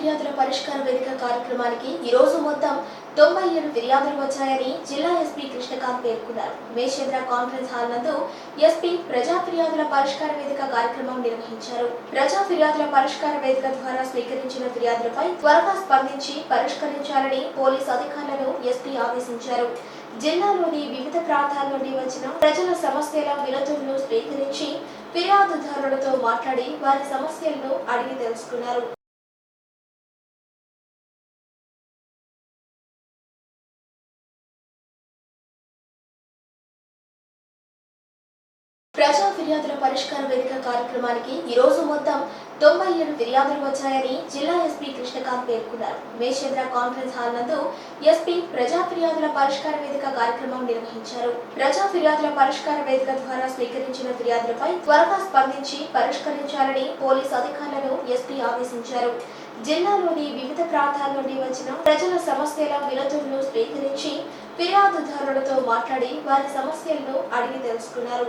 ఫిర్యాదుల పరిష్కార వేదిక కార్యక్రమానికి ఈ రోజు మొత్తం తొంభై ఏడు ఫిర్యాదులు వచ్చాయని జిల్లా ఎస్పీ కృష్ణకాంత్ పేర్కొన్నారు. మేషేంద్ర కాన్ఫరెన్స్ హాల్ నందు ఎస్పీ ప్రజా ఫిర్యాదుల పరిష్కార వేదిక కార్యక్రమం నిర్వహించారు. ప్రజా ఫిర్యాదుల పరిష్కార వేదిక ద్వారా స్వీకరించిన ఫిర్యాదులపై త్వరగా స్పందించి పరిష్కరించాలని పోలీస్ అధికారులను ఎస్పీ ఆదేశించారు. జిల్లాలోని వివిధ ప్రాంతాల నుండి వచ్చిన ప్రజల సమస్యల వినతులను స్వీకరించి ఫిర్యాదుదారులతో మాట్లాడి వారి సమస్యలను అడిగి తెలుసుకున్నారు. ప్రజా ఫిర్యాదుల పరిష్కార వేదిక కార్యక్రమానికి ఈ రోజు మొత్తం తొంభై ఏడు ఫిర్యాదులు వచ్చాయని జిల్లా ఎస్పీ కృష్ణకాంత్ పేర్కొన్నారు. మేషేంద్ర కాన్ఫరెన్స్ హాల్ నందు ఎస్పీ ప్రజా ఫిర్యాదుల పరిష్కార వేదిక కార్యక్రమం నిర్వహించారు. ప్రజా ఫిర్యాదుల పరిష్కార వేదిక ద్వారా స్వీకరించిన ఫిర్యాదులపై త్వరగా స్పందించి పరిష్కరించాలని పోలీస్ అధికారులను ఎస్పీ ఆదేశించారు. జిల్లాలోని వివిధ ప్రాంతాల నుండి వచ్చిన ప్రజల సమస్యల వినతులను స్వీకరించి ఫిర్యాదుదారులతో మాట్లాడి వారి సమస్యలను అడిగి తెలుసుకున్నారు.